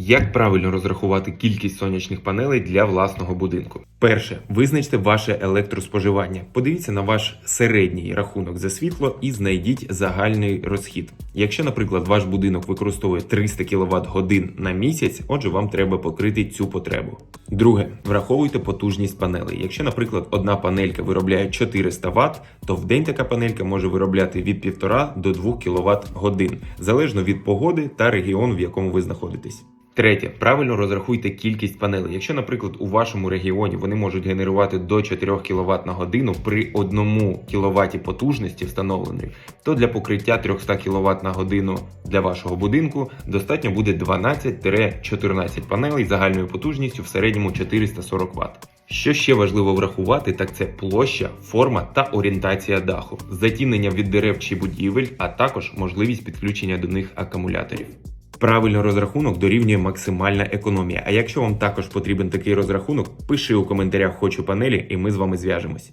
Як правильно розрахувати кількість сонячних панелей для власного будинку? Перше, визначте ваше електроспоживання. Подивіться на ваш середній рахунок за світло і знайдіть загальний розхід. Якщо, наприклад, ваш будинок використовує 300 кВт годин на місяць, отже, вам треба покрити цю потребу. Друге, враховуйте потужність панелей. Якщо, наприклад, одна панелька виробляє 400 Вт, то в день така панелька може виробляти від 1,5 до 2 кВт годин, залежно від погоди та регіону, в якому ви знаходитесь. Третє, правильно розрахуйте кількість панелей. Якщо, наприклад, у вашому регіоні вони можуть генерувати до 4 кВт на годину при 1 кВт потужності встановленої, то для покриття 300 кВт на годину для вашого будинку достатньо буде 12-14 панелей загальною потужністю в середньому 440 Вт. Що ще важливо врахувати, так це площа, форма та орієнтація даху, затінення від дерев чи будівель, а також можливість підключення до них акумуляторів. Правильний розрахунок дорівнює максимальна економія. А якщо вам також потрібен такий розрахунок, пиши у коментарях хочу панелі, і ми з вами зв'яжемось.